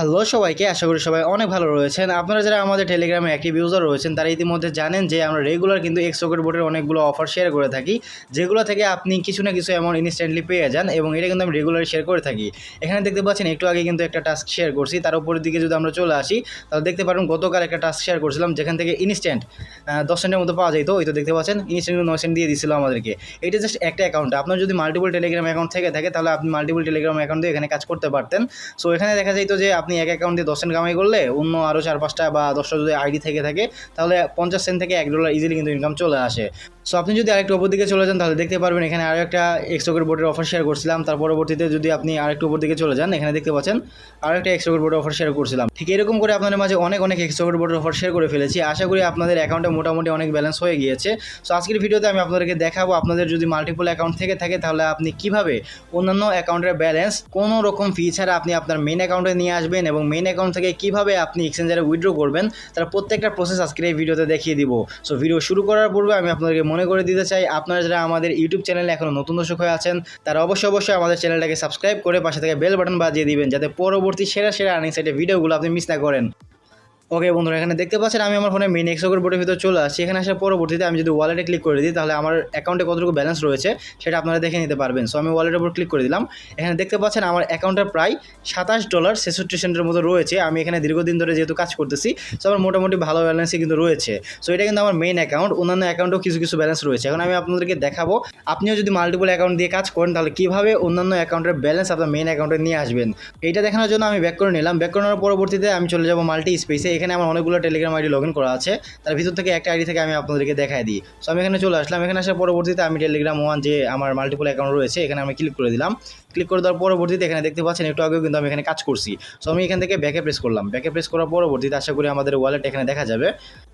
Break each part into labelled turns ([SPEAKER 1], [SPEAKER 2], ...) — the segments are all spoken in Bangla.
[SPEAKER 1] হ্যালো সবাইকে, আশা করি সবাই অনেক ভালো রয়েছেন। আপনারা যারা আমাদের টেলিগ্রামে অ্যাক্টিভ ইউজার রয়েছেন, তারা ইতিমধ্যে জানেন যে আমরা রেগুলার কিন্তু এক্স রকেট বোর্ডের অনেকগুলো অফার শেয়ার করে থাকি, যেগুলো থেকে আপনি কিছু না কিছু অ্যামাউন্ট ইনস্ট্যান্টলি পেয়ে যান এবং এটা কিন্তু আমি রেগুলার শেয়ার করে থাকি। এখানে দেখতে পাচ্ছেন, একটু আগে কিন্তু একটা টাস্ক শেয়ার করছি, তার উপরের দিকে যদি আমরা চলে আসি, তাহলে দেখতে পারেন গতকাল একটা টাস্ক শেয়ার করছিলাম, যেখান থেকে ইনস্ট্যান্ট দশ সেন্টের মতো পাওয়া যেত ওই তো দেখতে পাচ্ছেন ইনস্ট্যান্ট নয় সেন্ট দিয়ে দিছিল আমাদেরকে। এটা জাস্ট একটা অ্যাকাউন্ট আপনার যদি মাল্টিপল টেলিগ্রাম অ্যাকাউন্ট থেকে থাকে, তাহলে আপনি মাল্টিপল টেলিগ্রাম অ্যাকাউন্ট দিয়ে এখানে কাজ করতে পারতেন। সো এখানে দেখা যেত যে আপনি এক অ্যাকাউন্টে দশ সেন্ট কামাই করলে অন্য আরও চার পাঁচটা বা দশটা যদি আইডি থেকে থাকে, তাহলে পঞ্চাশ সেন্ট থেকে এক ডলার ইজিলি কিন্তু ইনকাম চলে আসে। সো আপনি যদি আরেকটু উপর দিকে চলে যান, তাহলে দেখতে পারবেন এখানে আরও একটা এক্সট্রোকের বোর্ডের অফার শেয়ার করছিলাম। তার পরবর্তীতে যদি আপনি আরেকটু উপর দিকে চলে যান, এখানে দেখতে পাচ্ছেন আরও একটা এক্সট্রোকের বোর্ডের অফার শেয়ার করছিলাম। ঠিক এরকম করে আপনাদের মাঝে অনেক অনেক এক্সট্রোকের বোর্ডের অফার শেয়ার করে ফেলেছি। আশা করি আপনাদের অ্যাকাউন্টে মোটামুটি অনেক ব্যালেন্স হয়ে গিয়েছে। সো আজকের ভিডিওতে আমি আপনাদেরকে দেখাবো, আপনাদের যদি মাল্টিপল অ্যাকাউন্ট থেকে থাকে, তাহলে আপনি কীভাবে অন্যান্য অ্যাকাউন্টের ব্যালেন্স কোনো রকম ফি ছাড়া আপনি আপনার মেন অ্যাকাউন্টে নিয়ে আসবেন এবং মেন অ্যাকাউন্ট থেকে কীভাবে আপনি এক্সচেঞ্জারে উইথড্র করবেন, তার প্রত্যেকটা প্রসেস আজকের এই ভিডিওতে দেখিয়ে দিব। সো ভিডিও শুরু করার পূর্বে আমি আপনাদেরকে মনে করে দিতে চাই, আপনারা যারা আমাদের ইউটিউব চ্যানেলে এখনও নতুন দর্শক হয়ে আছেন, তারা অবশ্যই অবশ্যই আমাদের চ্যানেলটাকে সাবস্ক্রাইব করে পাশে থেকে বেল বাটন বাজিয়ে দিবেন, যাতে পরবর্তী সেরা সেরা আর্নিং সাইটে ভিডিওগুলো আপনি মিস না করেন। ওকে বন্ধুরা, এখানে দেখতে পাচ্ছেন আমি আমার ফোনে মেন এক্সোকের বোর্ডের ভিতরে চলে আসছি। এখানে আসার পরবর্তীতে আমি যদি ওয়ালেটে ক্লিক করে দিই, তাহলে আমার অ্যাকাউন্টে কতটুকু ব্যালেন্স রয়েছে, সেটা আপনারা দেখে নিতে পারবেন। সো আমি ওয়ালেটের উপর ক্লিক করে দিলাম। এখানে দেখতে পাচ্ছেন আমার অ্যাকাউন্টে প্রায় সাতাশ ডলার ছেষট্টি সেন্টের মতো রয়েছে। আমি এখানে দীর্ঘদিন ধরে যেহেতু কাজ করতেছি সো আমার মোটামুটি ভালো ব্যালেন্সই কিন্তু রয়েছে। সো এটা কিন্তু আমার মেইন অ্যাকাউন্ট অন্যান্য অ্যাকাউন্টেও কিছু কিছু ব্যালেন্স রয়েছে। এখন আমি আপনাদেরকে দেখাবো, আপনিও যদি মাল্টিপল অ্যাকাউন্ট দিয়ে কাজ করেন, তাহলে কীভাবে অন্যান্য অ্যাকাউন্টের ব্যালেন্স আপনার মেইন অ্যাকাউন্টে নিয়ে আসবেন? এইটা দেখানোর জন্য আমি ব্যাক করে নিলাম। ব্যাক করানোর পরবর্তীতে আমি চলে যাব মাল্টি স্পেসে এখানে আমার অনেকগুলো টেলিগ্রাম আইডি লগ ইন করা আছে। তার ভিতর থেকে একটা আইডি থেকে আমি আপনাদেরকে দেখাই দিই। সো আমি এখানে চলে আসলাম। এখানে আসার পরবর্তীতে আমি টেলিগ্রাম ওয়ান যে আমার মাল্টিপল অ্যাকাউন্ট রয়েছে, এখানে আমি ক্লিক করে দিলাম। ক্লিক করে দেওয়ার পরবর্তীতে এখানে দেখতে পাচ্ছেন, একটু আগেও কিন্তু আমি এখানে কাজ করছি। সো আমি এখান থেকে ব্যাকে প্রেস করলাম। ব্যাকে প্রেস করার পরবর্তীতে আশা করি আমাদের ওয়ালেট এখানে দেখা যাবে।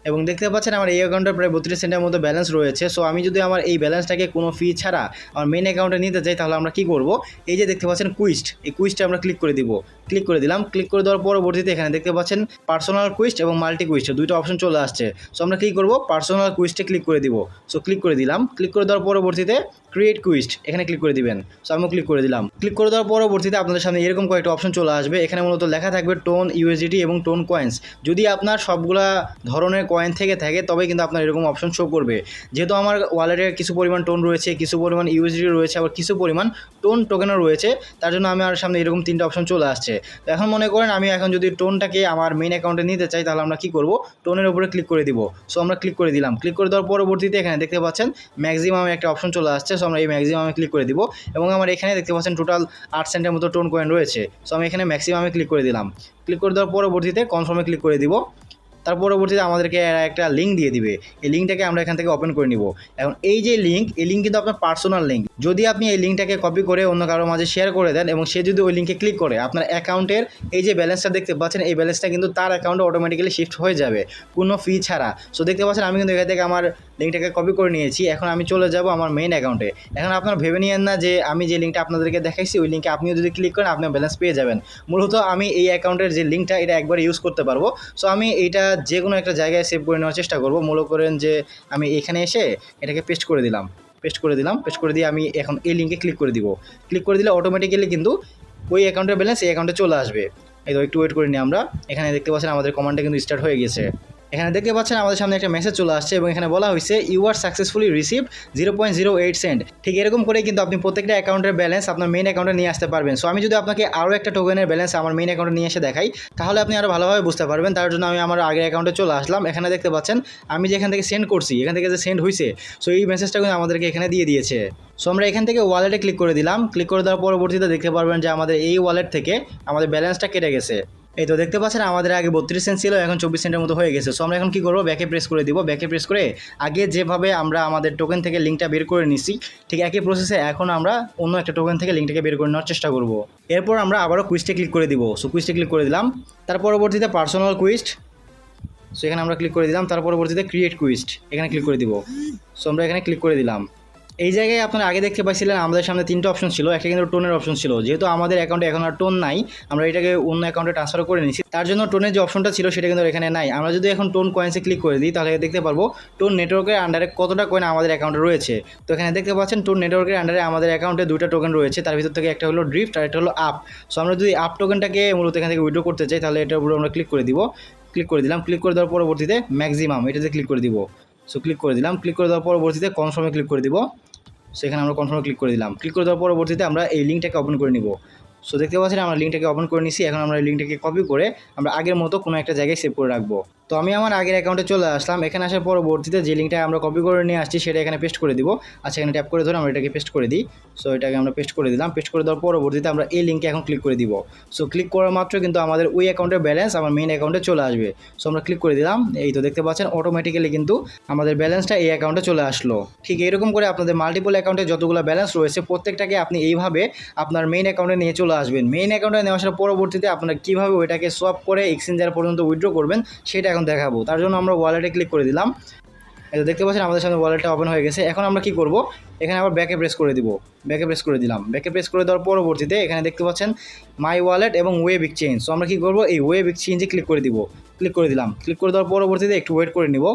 [SPEAKER 1] এবং দেখতে পাচ্ছেন, আমার এই অ্যাকাউন্টে প্রায় বত্রিশ সেন্টের মতো ব্যালেন্স রয়েছে। সো আমি যদি আমার এই ব্যালেন্সটাকে কোনো ফি ছাড়া আমার মেন অ্যাকাউন্টে নিতে চাই, তাহলে আমরা কী করব? এই যে দেখতে পাচ্ছেন কুইস্ট এই কুইস্টে আমরা ক্লিক করে দিব। ক্লিক করে দিলাম। ক্লিক করে দেওয়ার পরবর্তীতে এখানে দেখতে পাচ্ছেন পার্সোনাল কুইস্ট এবং মাল্টি কুইস্ট দুইটা অপশন চলে আসছে। সো আমরা কী করব? পার্সোনাল কুইস্টে ক্লিক করে দিব। সো ক্লিক করে দিলাম। ক্লিক করে দেওয়ার পরবর্তীতে ক্রিয়েট কুইস্ট এখানে ক্লিক করে দিবেন। সো আমিও ক্লিক করে দিলাম। ক্লিক করে দেওয়ার পরবর্তীতে আপনাদের সামনে এরকম কয়েকটা অপশন চলে আসবে। এখানে মূলত লেখা থাকবে টোন ইউএসডিটি এবং টোন কয়েন্স যদি আপনার সবগুলা ধরনের কয়েন থেকে থাকে, তবে কিন্তু আপনার এরকম অপশন শো করবে। যেহেতু আমার ওয়ালেটে কিছু পরিমাণ টোন রয়েছে, কিছু পরিমাণ ইউএসডিটি রয়েছে, আবার কিছু পরিমাণ টোন টোকেনও রয়েছে, তার জন্য আমি আর সামনে এরকম তিনটা অপশন চলে আসছে। তো এখন মনে করেন আমি এখন যদি টোনটাকে আমার মেন অ্যাকাউন্টে নিতে চাই, তাহলে আমরা কী করব? টোনের উপরে ক্লিক করে দিব। সো আমরা ক্লিক করে দিলাম। ক্লিক করে দেওয়ার পরবর্তীতে এখানে দেখতে পাচ্ছেন ম্যাক্সিমাম একটা অপশন চলে আসছে। সো আমরা এই ম্যাক্সিমামে ক্লিক করে দিব। এবং আমার এখানে দেখতে পাচ্ছেন টোটাল আট সেন্টের মতো টোন কয়েন রয়েছে। সো আমি এখানে ম্যাক্সিমামে ক্লিক করে দিলাম। ক্লিক করে দেওয়ার পরবর্তীতে কনফার্মে ক্লিক করে দিব। তার পরবর্তীতে আমাদেরকে একটা লিঙ্ক দিয়ে দিবে। এই লিঙ্কটাকে আমরা এখান থেকে ওপেন করে নিব। এখন এই যে লিঙ্ক এই লিঙ্ক কিন্তু আপনার পার্সোনাল লিঙ্ক যদি আপনি এই লিঙ্কটাকে কপি করে অন্য কারোর মাঝে শেয়ার করে দেন এবং সে যদি ওই লিঙ্কে ক্লিক করে, আপনার অ্যাকাউন্টের এই যে ব্যালেন্সটা দেখতে পাচ্ছেন, এই ব্যালেন্সটা কিন্তু তার অ্যাকাউন্টে অটোমেটিক্যালি শিফট হয়ে যাবে। কোনো ফি ছাড়া। সো দেখতে পাচ্ছেন, আমি কিন্তু এখান থেকে আমার লিঙ্কটাকে কপি করে নিয়েছি। এখন আমি চলে যাব আমার মেইন অ্যাকাউন্টে এখন আপনারা ভেবে নিয়েন না যে আমি যে লিঙ্কটা আপনাদেরকে দেখাইছি, ওই লিঙ্কে আপনিও যদি ক্লিক করেন আপনার ব্যালেন্স পেয়ে যাবেন। মূলত আমি এই অ্যাকাউন্টের যে লিঙ্কটা এটা একবার ইউজ করতে পারব। সো আমি এইটা যে কোনো একটা জায়গায় সেভ করে নেওয়ার চেষ্টা করব। মনে করেন যে আমি এখানে এসে এটাকে পেস্ট করে দিলাম। পেস্ট করে দিলাম। পেস্ট করে দিয়ে আমি এখন এই লিঙ্কে ক্লিক করে দিব। ক্লিক করে দিলে অটোমেটিক্যালি কিন্তু ওই অ্যাকাউন্টের ব্যালেন্স এই অ্যাকাউন্টে চলে আসবে। এই তো, একটু ওয়েট করে নিই আমরা। এখানে দেখতে পাচ্ছেন আমাদের কমান্ডটা কিন্তু স্টার্ট হয়ে গেছে। এখানে দেখতে পাচ্ছেন আমাদের সামনে একটা মেসেজ চলে আসছে এবং এখানে বলা হয়েছে you are successfully receive zero point zero eight cent ঠিক এরকম করে কিন্তু আপনি প্রত্যেকটা অ্যাকাউন্টের ব্যালেন্স আপনার মেইন অ্যাকাউন্টে নিয়ে আসতে পারবেন। সো আমি যদি আপনাকে আরও একটা টোকেনের ব্যালেন্স আমার মেইন অ্যাকাউন্টে নিয়ে এসে দেখাই, তাহলে আপনি আরও ভালোভাবে বুঝতে পারবেন। তার জন্য আমি আমার আগের অ্যাকাউন্টে চলে আসলাম। এখানে দেখতে পাচ্ছেন, আমি যেখান থেকে সেন্ড করছি, এখান থেকে যে সেন্ড হয়েছে সো এই মেসেজটা কিন্তু আমাদেরকে এখানে দিয়ে দিয়েছে। সো আমরা এখান থেকে ওয়ালেটে ক্লিক করে দিলাম। ক্লিক করে দেওয়ার পরবর্তীতে দেখতে পারবেন যে আমাদের এই ওয়ালেট থেকে আমাদের ব্যালেন্সটা কেটে গেছে। এই তো দেখতে পাচ্ছেন, আমাদের আগে বত্রিশ সেন্ট ছিল, এখন চব্বিশ সেন্টের মতো হয়ে গেছে। সো আমরা এখন কী করব? ব্যাকে প্রেস করে দিব। ব্যাকে প্রেস করে আগে যেভাবে আমরা আমাদের টোকেন থেকে লিঙ্কটা বের করে নিছি, ঠিক একই প্রসেসে এখন আমরা অন্য একটা টোকেন থেকে লিঙ্কটাকে বের করে নেওয়ার চেষ্টা করব। এরপর আমরা আবারও কুইস্টে ক্লিক করে দিব। সো কুইস্টে ক্লিক করে দিলাম। তার পরবর্তীতে পার্সোনাল কুইস্ট সো এখানে আমরা ক্লিক করে দিলাম। তার পরবর্তীতে ক্রিয়েট কুইস্ট এখানে ক্লিক করে দিব। সো আমরা এখানে ক্লিক করে দিলাম। এই জায়গায় আপনারা আগে দেখতে পাইছিলেন আমাদের সামনে তিনটা অপশন ছিল, একটা কিন্তু টোনের অপশন ছিল। যেহেতু আমাদের অ্যাকাউন্টে এখন আর টোন নাই, আমরা এটাকে অন্য অ্যাকাউন্টে ট্রান্সফার করে নিচ্ছি তার জন্য টোনের যে অপশনটা ছিল সেটা কিন্তু এখানে নাই। আমরা যদি এখন টোন কয়েন্সে ক্লিক করে দিই, তাহলে দেখতে পারব টোন নেটওয়ার্কের আন্ডারে কতটা কয়েন আমাদের অ্যাকাউন্টে রয়েছে। তো এখানে দেখতে পাচ্ছেন টোন নেটওয়ার্কের আন্ডারে আমাদের অ্যাকাউন্টে দুটো টোকেন রয়েছে। তার ভিতর থেকে একটা হলো ড্রিফট আর একটা হলো আপ সো আমরা যদি আপ টোকেনটাকে মূলত এখান থেকে উইড্রো করতে চাই, তাহলে এটার উপরে আমরা ক্লিক করে দিব। ক্লিক করে দিলাম। ক্লিক করে দেওয়ার পরবর্তীতে ম্যাক্সিমাম এটাতে ক্লিক করে দিব। সো ক্লিক করে দিলাম। ক্লিক করে দেওয়ার পরবর্তীতে কনফার্মে ক্লিক করে দিব। সেখানে আমরা কনফার্মে ক্লিক করে দিলাম। ক্লিক করে দেওয়ার পরবর্তীতে আমরা এই লিঙ্কটাকে ওপেন করে নিব। সো দেখতে পাচ্ছেন, আমরা লিঙ্কটাকে ওপেন করে নিছি। এখন আমরা এই লিঙ্কটাকে কপি করে আমরা আগের মতো কোনো একটা জায়গায় সেভ করে রাখব। তো আমি আমার আগের অ্যাকাউন্টে চলে আসলাম। এখানে আসার পরবর্তীতে যে লিঙ্কটা আমরা কপি করে নিয়ে আসছি, সেটা এখানে পেস্ট করে দিব। আচ্ছা এখানে ট্যাপ করে ধরে আমরা এটাকে পেস্ট করে দিই। সো এটাকে আমরা পেস্ট করে দিলাম। পেস্ট করে দেওয়ার পরবর্তীতে আমরা এই লিঙ্কে এখন ক্লিক করে দিব। সো ক্লিক করার মাত্র কিন্তু আমাদের ওই অ্যাকাউন্টের ব্যালেন্স আমার মেইন অ্যাকাউন্টে চলে আসবে। সো আমরা ক্লিক করে দিলাম। এই তো দেখতে পাচ্ছেন অটোমেটিক্যালি কিন্তু আমাদের ব্যালেন্সটা এই অ্যাকাউন্টে চলে আসলো। ঠিক এরকম করে আপনাদের মাল্টিপল অ্যাকাউন্টে যতগুলো ব্যালেন্স রয়েছে, প্রত্যেকটাকে আপনি এইভাবে আপনার মেইন অ্যাকাউন্টে নিয়ে চলে আসবেন। মেইন অ্যাকাউন্টে নেওয়া আসার পরবর্তীতে আপনারা কীভাবে ওইটাকে সোয়াপ করে এক্সচেঞ্জার পর্যন্ত উইথড্র করবেন, সেটা এখন দেখাবো। তার জন্য আমরা ওয়ালেটে ক্লিক করে দিলাম। এটা দেখতে পাচ্ছেন, আমাদের সামনে ওয়ালেটটা ওপেন হয়ে গেছে। এখন আমরা কি করব? এখানে আবার ব্যাকে প্রেস করে দিব। ব্যাকে প্রেস করে দিলাম। ব্যাকে প্রেস করে দেওয়ার পরবর্তীতে এখানে দেখতে পাচ্ছেন মাই ওয়ালেট এবং ওয়েব এক্সচেঞ্জ তো আমরা কি করব? এই ওয়েব এক্সচেঞ্জে ক্লিক করে দিব। ক্লিক করে দিলাম। ক্লিক করে দেওয়ার পরবর্তীতে একটু ওয়েট করে নিব।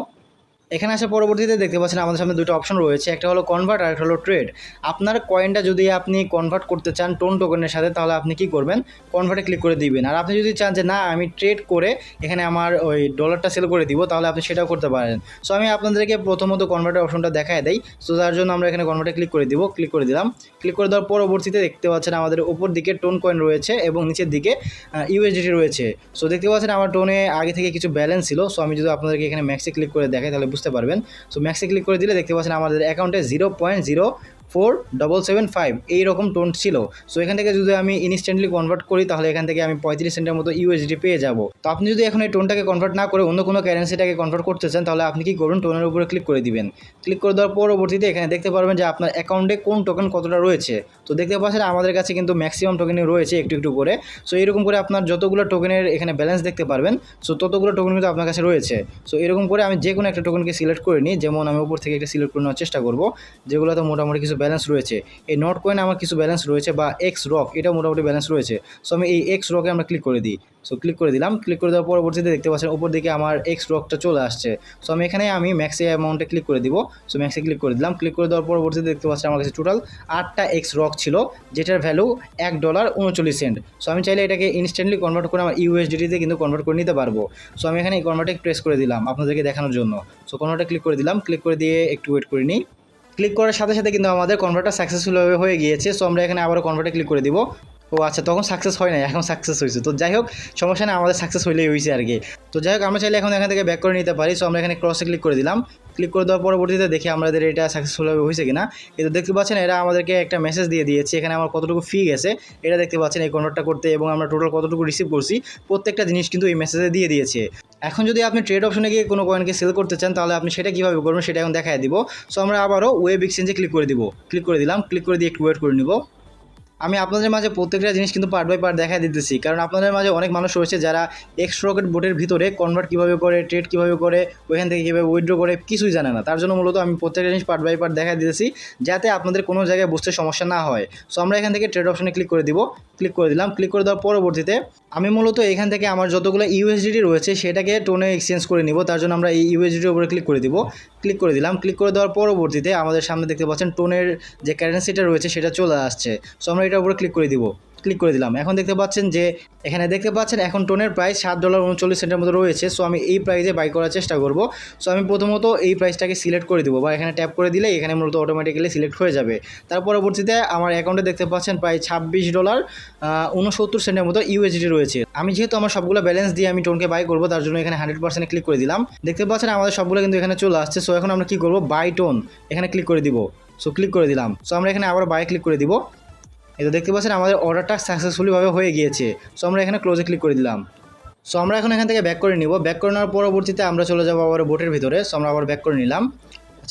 [SPEAKER 1] এখানে আসার পরবর্তীতে দেখতে পাচ্ছেন আমাদের সামনে দুটো অপশন রয়েছে। একটা হলো কনভার্ট আর একটা হলো ট্রেড আপনার কয়েনটা যদি আপনি কনভার্ট করতে চান টোন টোকেনের সাথে, তাহলে আপনি কি করবেন? কনভার্টে ক্লিক করে দিবেন। আর আপনি যদি চান যে, না, আমি ট্রেড করে এখানে আমার ওই ডলারটা সেল করে দিব তাহলে আপনি সেটাও করতে পারেন। সো আমি আপনাদেরকে প্রথমত কনভার্টের অপশনটা দেখায় দেই। সো তার জন্য আমরা এখানে কনভার্টে ক্লিক করে দিব ক্লিক করে দিলাম। ক্লিক করে দেওয়ার পরবর্তীতে দেখতে পাচ্ছেন আমাদের উপর দিকে টোন কয়েন রয়েছে এবং নিচের দিকে ইউএসডিটি রয়েছে। সো দেখতে পাচ্ছেন আমার টোনে আগে থেকে কিছু ব্যালেন্স ছিল। সো আমি যদি আপনাদেরকে এখানে ম্যাক্সে ক্লিক করে দেখাই, তাহলে বুঝতে পারবেন। সো ম্যাক্সে ক্লিক করে দিলে দেখতে পাচ্ছেন আমাদের অ্যাকাউন্টে zero point zero four double seven five এইরকম টোন ছিল। সো এখান থেকে যদি আমি ইনস্ট্যান্টলি কনভার্ট করি, তাহলে এখান থেকে আমি পঁয়ত্রিশ সেন্টের মতো ইউএসডি পেয়ে যাব। তো আপনি যদি এখন এই টোনটাকে কনভার্ট না করে অন্য কোনো কারেন্সিটাকে কনভার্ট করতে চান, তাহলে আপনি কি করুন টোনের উপরে ক্লিক করে দিবেন। ক্লিক করে দেওয়ার পরবর্তীতে এখানে দেখতে পারবেন যে আপনার অ্যাকাউন্টে কোন টোকেন কতটা রয়েছে। তো দেখতে পাচ্ছেন আমাদের কাছে কিন্তু ম্যাক্সিমাম টোকেনই রয়েছে একটু একটু করে। সো এরকম করে আপনার যতগুলো টোকেনের এখানে ব্যালেন্স দেখতে পারবেন সো ততগুলো টোকেন কিন্তু আপনার কাছে রয়েছে। সো এরকম করে আমি যে কোনো একটা টোকেনকে সিলেক্ট করে নিই, যেমন আমি উপর থেকে একটা সিলেক্ট করে নেওয়ার চেষ্টা করব, যেগুলোতে মোটামুটি কিছু ব্যালেন্স রয়েছে। এই নট কয়েন আমার কিছু ব্যালেন্স রয়েছে বা এক্স রক এটা মোটামুটি ব্যালেন্স রয়েছে। সো আমি এই এক্স রকে আমরা ক্লিক করে দিই। সো ক্লিক করে দিলাম। ক্লিক করে দেওয়ার পরবর্তীতে দেখতে পাচ্ছেন উপর দিকে আমার এক্স রকটা চলে আসছে। সো আমি এখানে আমি ম্যাক্সি অ্যামাউন্টে ক্লিক করে দিব। সো ম্যাক্সে ক্লিক করে দিলাম। ক্লিক করে দেওয়ার পরবর্তীতে দেখতে পাচ্ছেন আমার কাছে টোটাল আটটা এক্স রক ছিল, যেটার ভ্যালু এক ডলার উনচল্লিশ সেন্ট সো আমি চাইলে এটাকে ইনস্ট্যান্টলি কনভার্ট করে আমার ইউএসডিটিতে কিন্তু কনভার্ট করে নিতে পারব। সো আমি এখানে এই কনভার্টে প্রেস করে দিলাম আপনাদেরকে দেখানোর জন্য। সো কনভার্টে ক্লিক করে দিলাম। ক্লিক করে দিয়ে একটু ওয়েট করে নিই। ক্লিক করার সাথে সাথে কিন্তু আমাদের কনভার্টার সাকসেসফুলভাবে হয়ে গিয়েছে সো আমরা এখানে আবারও কনভার্টে ক্লিক করে দিব। ও আচ্ছা তখন সাকসেস হয় না এখন সাকসেস হয়েছে। তো যাই হোক, সমস্যা না আমাদের সাকসেস হইলেই হয়েছে আর কি। তো যাই হোক, আমরা চাইলে এখন এখান থেকে ব্যাক করে নিতে পারি সো আমরা এখানে ক্রসে ক্লিক করে দিলাম। ক্লিক করে দেওয়ার পরবর্তীতে দেখি আমাদের এটা সাকসেসফুলভাবে হয়েছে কিনা। এটা দেখতে পাচ্ছেন, এরা আমাদেরকে একটা মেসেজ দিয়ে দিয়েছে, এখানে আমার কতটুকু ফি গেছে, এটা দেখতে পাচ্ছেন এই কনভার্টটা করতে, এবং আমরা টোটাল কতটুকু রিসিভ করছি, প্রত্যেকটা জিনিস কিন্তু এই মেসেজে দিয়ে দিয়েছে। এখন যদি আপনি ট্রেড অপশনে গিয়ে কোনো কয়েনকে সেল করতে চান, তাহলে আপনি সেটা কীভাবে করবেন সেটা এখন দেখায় দিব। সো আমরা আবারও ওয়েব এক্সচেঞ্জে ক্লিক করে দিব। ক্লিক করে দিলাম। ক্লিক করে দিয়ে একটু ওয়েট করে নিব। আমি আপনাদের মাঝে প্রত্যেকটা জিনিস কিন্তু পার্ট বাই পার্ট দেখা দিতেছি। কারণ আপনাদের মাঝে অনেক মানুষ রয়েছে যারা এক্স রকেট বোটের ভিতরে কনভার্ট কীভাবে করে ট্রেড কীভাবে করে, ওইখান থেকে কীভাবে উইথড্র করে কিছুই জানে না। তার জন্য মূলত আমি প্রত্যেকটা জিনিস পার্ট বাই পার্ট দেখা দিতেছি যাতে আপনাদের কোনো জায়গায় বুঝতে সমস্যা না হয়। সো আমরা এখান থেকে ট্রেড অপশনে ক্লিক করে দিব। ক্লিক করে দিলাম। ক্লিক করে দেওয়ার পরবর্তীতে আমি মূলত এখান থেকে আমার যতগুলো ইউএসডিটি রয়েছে সেটাকে টোনে এক্সচেঞ্জ করে নিব। তার জন্য আমরা এই ইউএসডিটির উপরে ক্লিক করে দিব। ক্লিক করে দিলাম। ক্লিক করে দেওয়ার পরবর্তীতে আমাদের সামনে দেখতে পাচ্ছেন টোনের যে কারেন্সিটা রয়েছে সেটা চলে আসছে। সো আমরা এটার উপরে ক্লিক করে দিব। ক্লিক করে দিলাম। এখন দেখতে পাচ্ছেন যে, এখানে দেখতে পাচ্ছেন এখন টোনের প্রাইস সাত ডলার উনচল্লিশ সেন্টের মতো রয়েছে। সো আমি এই প্রাইসে বাই করার চেষ্টা করব। সো আমি প্রথমত এই প্রাইসটাকে সিলেক্ট করে দেবো বা এখানে ট্যাপ করে দিলে এখানে মূলত অটোমেটিক্যালি সিলেক্ট হয়ে যাবে। তার পরবর্তীতে আমার অ্যাকাউন্টে দেখতে পাচ্ছেন প্রায় ছাব্বিশ ডলার উনসত্তর সেন্টের মতো ইউএসডি রয়েছে। আমি যেহেতু আমার সবগুলো ব্যালেন্স দিয়ে আমি টোনকে বাই করব, তার জন্য এখানে হান্ড্রেড পার্সেন্ট ক্লিক করে দিলাম। দেখতে পাচ্ছেন আমাদের সবগুলো কিন্তু এখানে চলে আসছে। সো এখন আমরা কী করব? By tone. এখানে ক্লিক করে দিব। সো ক্লিক করে দিলাম। সো আমরা এখানে আবার বাই ক্লিক করে দিব। এটা দেখতে পাচ্ছেন আমাদের অর্ডারটা সাকসেসফুলিভাবে হয়ে গিয়েছে। সো আমরা এখানে ক্লোজে ক্লিক করে দিলাম। সো আমরা এখন এখান থেকে ব্যাক করে নিব। ব্যাক করে নেওয়ার পরবর্তীতে আমরা চলে যাব আবার বোটের ভিতরে। সো আমরা আবার ব্যাক করে নিলাম।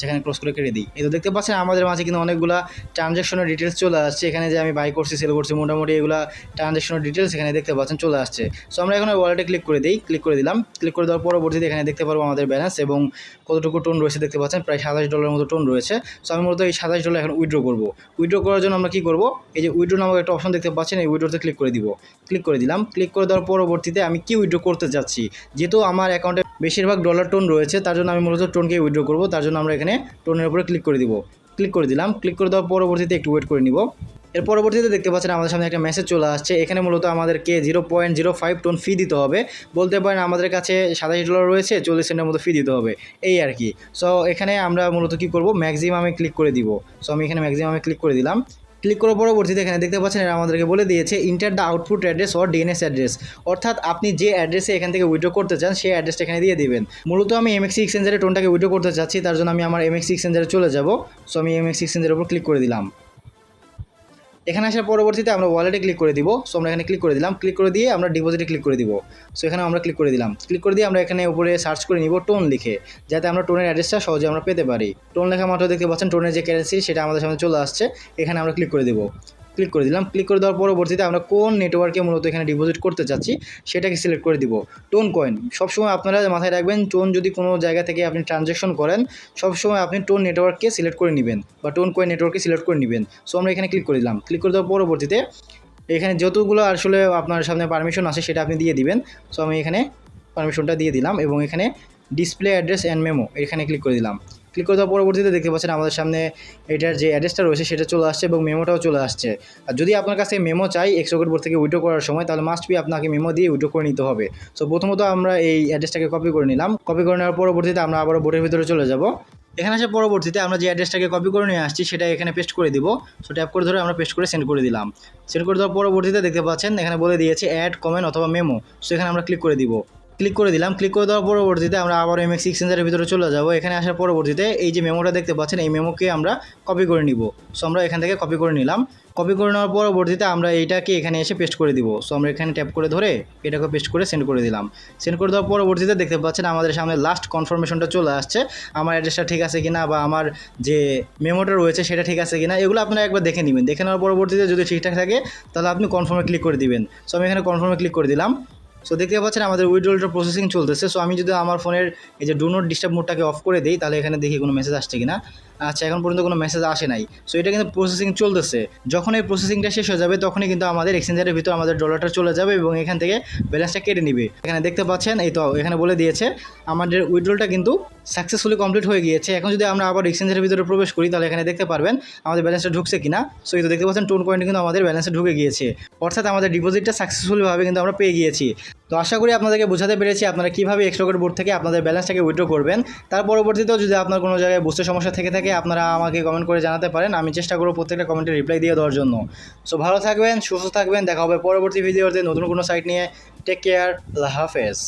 [SPEAKER 1] এখানে ক্লোজ করে কেটে দিই। এই তো দেখতে পাচ্ছেন, আমাদের মাঝে কিন্তু অনেকগুলা ট্রানজ্যাকশনের ডিটেলস চলে আসছে। এখানে যে আমি বাই করছি সেল করছি, মোটামুটি এগুলো ট্রানজ্যাকশনের ডিটেলস এখানে দেখতে পাচ্ছেন চলে আসছে। সো আমরা এখন ওয়ালেটে ক্লিক করে দিই ক্লিক করে দিলাম। ক্লিক করে দেওয়ার পরবর্তীতে এখানে দেখতে পারব আমাদের ব্যালেন্স এবং কতটুকু টোন রয়েছে দেখতে পাচ্ছেন, প্রায় সাতাশ ডলারের মতো টোন রয়েছে। সো আমি মূলত এই সাতাশ ডলার এখন উইড্রো করব। উইড্রো করার জন্য আমরা কী করব, এই যে উইড্রো নামক একটা অপশন দেখতে পাচ্ছেন, এই উইড্রোতে ক্লিক করে দিব। ক্লিক করে দিলাম। ক্লিক করে দেওয়ার পরবর্তীতে আমি কি উইড্রো করতে যাচ্ছি, যেহেতু আমার অ্যাকাউন্টে বেশিরভাগ ডলার টোন রয়েছে, তার জন্য আমি মূলত টোনকে উইড্রো করব, তার জন্য আমরা এখানে টোনের উপরে ক্লিক করে দিব। ক্লিক করে দিলাম ক্লিক করে দেওয়ার পরবর্তীতে একটু ওয়েট করে নিব। এর পরবর্তীতে দেখতে পাচ্ছেন আমাদের সামনে একটা মেসেজ চলে আসছে, এখানে মূলত আমাদেরকে zero point zero five ton fee দিতে হবে। বলতে পারেন আমাদের কাছে সাতাশ ডলার রয়েছে, চল্লিশ সেন্টের মতো ফি দিতে হবে, এই আর কি। সো এখানে আমরা মূলত কী করব ম্যাক্সিমামে ক্লিক করে দিব। সো আমি এখানে ম্যাক্সিমামে ক্লিক করে দিলাম। ক্লিক করার পরবর্তীতে এখানে দেখতে পাচ্ছেন এরা আমাদেরকে বলে দিয়েছে enter the output address or DNS address অর্থাৎ আপনি যে অ্যাড্রেসে এখান থেকে উইড্রো করতে চান, সেই অ্যাড্রেসটা এখানে দিয়ে দেবেন। মূলত আমি এমএক্স এক্সচেঞ্জারে টোনটাকে উইড্রো করতে চাচ্ছি, তার জন্য আমি আমার এমএক্স এক্সচেঞ্জারে চলে যাব। সো আমি এমএক্স এক্সচেঞ্জের উপর ক্লিক করে দিলাম। এখানে আসার পরবর্তীতে আমরা ওয়ালেটে ক্লিক করে দিব। সো আমরা এখানে ক্লিক করে দিলাম। ক্লিক করে দিয়ে আমরা ডিপোজিটে ক্লিক করে দিব। সো এখানে আমরা ক্লিক করে দিলাম। ক্লিক করে দিয়ে আমরা এখানে উপরে সার্চ করে নিব টোন লিখে, যাতে আমরা টোনের অ্যাড্রেসটা সহজে আমরা পেতে পারি। টোন লেখা মাত্র দেখতে পাচ্ছেন টোনের যে কারেন্সি সেটা আমাদের সামনে চলে আসছে। এখানে আমরা ক্লিক করে দিব। ক্লিক করে দিলাম। ক্লিক করে দেওয়ার পরবর্তীতে আমরা কোন নেটওয়ার্কে মূলত এখানে ডিপোজিট করতে চাচ্ছি, সেটাকে সিলেক্ট করে দিব। টোন কয়েন সবসময় আপনারা মাথায় রাখবেন টোন যদি কোনো জায়গা থেকে আপনি ট্রানজ্যাকশন করেন, সবসময় আপনি টোন নেটওয়ার্ককে সিলেক্ট করে নেবেন বা টোন কয়েন নেটওয়ার্ককে সিলেক্ট করে নেবেন। সো আমরা এখানে ক্লিক করে দিলাম। ক্লিক করে দেওয়ার পরবর্তীতে এখানে যতগুলো আসলে আপনার সামনে পারমিশন আছে, সেটা আপনি দিয়ে দিবেন। সো আমি এখানে পারমিশনটা দিয়ে দিলাম এবং এখানে ডিসপ্লে অ্যাড্রেস অ্যান্ড মেমো এখানে ক্লিক করে দিলাম। ক্লিক করে দেওয়ার পরবর্তীতে দেখতে পাচ্ছেন আমাদের সামনে এটার যে অ্যাড্রেসটা রয়েছে সেটা চলে আসছে এবং মেমোটাও চলে আসছে। আর যদি আপনার কাছে মেমো চাই এক্সট্রা বোর্ড থেকে উইড্রো করার সময়, তাহলে মাস্ট বি আপনাকে মেমো দিয়ে উইড্রো করে নিতে হবে। সো প্রথমত আমরা এই অ্যাড্রেসটাকে কপি করে নিলাম। কপি করে নেওয়ার পরবর্তীতে আমরা আবারও বোর্ডের ভিতরে চলে যাব। এখানে আসার পরবর্তীতে আমরা যে অ্যাড্রেসটাকে কপি করে নিয়ে আসছি, সেটা এখানে পেস্ট করে দিব। সো ট্যাপ করে ধরে আমরা পেস্ট করে সেন্ড করে দিলাম। সেন্ড করে দেওয়ার পরবর্তীতে দেখতে পাচ্ছেন, এখানে বলে দিয়েছে অ্যাড কমেন্ট অথবা মেমো সো এখানে আমরা ক্লিক করে দিব। ক্লিক করে দিলাম ক্লিক করে দেওয়ার পরবর্তীতে আমরা আবার এমএক্স এক্সচেঞ্জারের ভিতরে চলে যাব। এখানে আসার পরবর্তীতে এই যে মেমোটা দেখতে পাচ্ছেন, এই মেমোকে আমরা কপি করে নিব। সো আমরা এখান থেকে কপি করে নিলাম। কপি করে নেওয়ার পরবর্তীতে আমরা এইটাকে এখানে এসে পেস্ট করে দিব। সো আমরা এখানে ট্যাপ করে ধরে এটাকে পেস্ট করে সেন্ড করে দিলাম। সেন্ড করে দেওয়ার পরবর্তীতে দেখতে পাচ্ছেন আমাদের সামনে লাস্ট কনফার্মেশনটা চলে আসছে। আমার অ্যাড্রেসটা ঠিক আছে কিনা বা আমার যে মেমোটা রয়েছে সেটা ঠিক আছে কিনা, এগুলো আপনারা একবার দেখে নেবেন। দেখে নেওয়ার পরবর্তীতে যদি ঠিকঠাক থাকে, তাহলে আপনি কনফার্মে ক্লিক করে দিবেন। সো আমি এখানে কনফার্মে ক্লিক করে দিলাম। সো দেখতে পাচ্ছেন আমাদের উইড্রোলটা প্রসেসিং চলতেছে। সো আমি যদি আমার ফোনের এই যে ডু ডিস্টার্ব মোডটাকে অফ করে দিই, তাহলে এখানে দেখি কোনো মেসেজ আসছে কিনা। আচ্ছা এখন পর্যন্ত কোনো মেসেজ আসে নাই। সো এটা কিন্তু প্রসেসিং চলতেছে। যখন এই প্রসেসিংটা শেষ হয়ে যাবে, তখনই কিন্তু আমাদের এক্সচেঞ্জারের ভিতর আমাদের ডলারটা চলে যাবে এবং এখান থেকে ব্যালেন্সটা কেটে নিবে। এখানে দেখতে পাচ্ছেন, এই তো এখানে বলে দিয়েছে, আমাদের উইড্রোলটা কিন্তু সাকসেসফুলি কমপ্লিট হয়ে গিয়েছে। এখন যদি আমরা আবার এক্সচেঞ্জের ভিতরে প্রবেশ করি, তাহলে এখানে দেখতে পারবেন, আমাদের ব্যালেন্সটা ঢুকছে কিনা। সো এই তো দেখতে পাচ্ছেন টোন পয়েন্ট কিন্তু আমাদের ব্যালেন্সে ঢুকে গিয়েছে। অর্থাৎ আমাদের ডিপোজিটটা সাকসেসফুলিভাবে কিন্তু আমরা পেয়ে গিয়েছি। তো আশা করি আপনাদেরকে বোঝাতে পেরেছি, আপনারা কীভাবে এক্সট্রোকের বোর্ড থেকে আপনাদের ব্যালেন্সটাকে উইড্রো করবেন। তার পরবর্তীতেও যদি আপনার কোনো জায়গায় বুঝতে সমস্যা থেকে থাকে আপনারা আমাকে কমেন্ট করে জানাতে পারেন। আমি চেষ্টা করব প্রত্যেকটা কমেন্টে রিপ্লাই দিয়ে দেওয়ার জন্য। সো ভালো থাকবেন, সুস্থ থাকবেন। দেখা হবে পরবর্তী ভিডিওতে নতুন কোনো সাইট নিয়ে। টেক কেয়ার আল্লাহ হাফেজ।